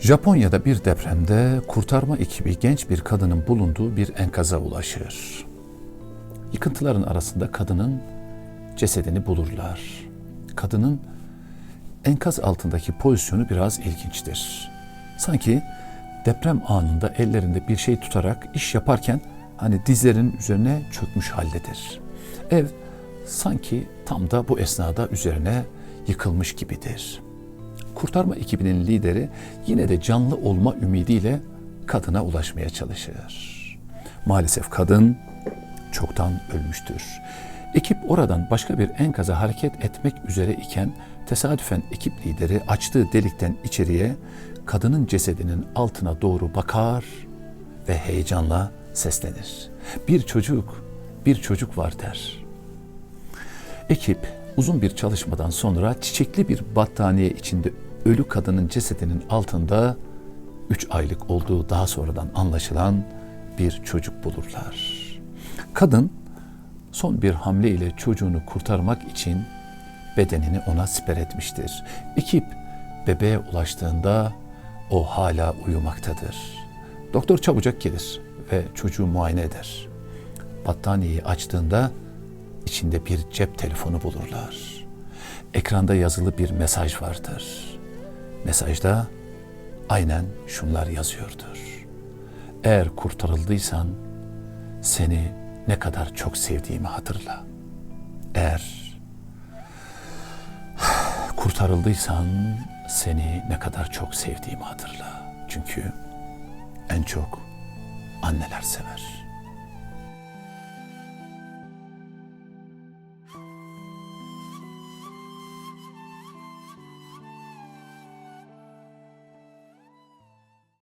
Japonya'da bir depremde kurtarma ekibi genç bir kadının bulunduğu bir enkaza ulaşır. Yıkıntıların arasında kadının cesedini bulurlar. Kadının enkaz altındaki pozisyonu biraz ilginçtir. Sanki deprem anında ellerinde bir şey tutarak iş yaparken hani dizlerinin üzerine çökmüş haldedir. Ev sanki tam da bu esnada üzerine yıkılmış gibidir. Kurtarma ekibinin lideri yine de canlı olma ümidiyle kadına ulaşmaya çalışır. Maalesef kadın çoktan ölmüştür. Ekip oradan başka bir enkaza hareket etmek üzere iken tesadüfen ekip lideri açtığı delikten içeriye kadının cesedinin altına doğru bakar ve heyecanla seslenir. Bir çocuk, bir çocuk var der. Ekip uzun bir çalışmadan sonra çiçekli bir battaniye içinde ölü kadının cesedinin altında 3 aylık olduğu daha sonradan anlaşılan bir çocuk bulurlar. Kadın son bir hamle ile çocuğunu kurtarmak için bedenini ona siper etmiştir. Ekip bebeğe ulaştığında o hala uyumaktadır. Doktor çabucak gelir ve çocuğu muayene eder. Battaniyeyi açtığında içinde bir cep telefonu bulurlar. Ekranda yazılı bir mesaj vardır. Mesajda aynen şunlar yazıyordur. Eğer kurtarıldıysan seni ne kadar çok sevdiğimi hatırla. Eğer kurtarıldıysan seni ne kadar çok sevdiğimi hatırla. Çünkü en çok anneler sever.''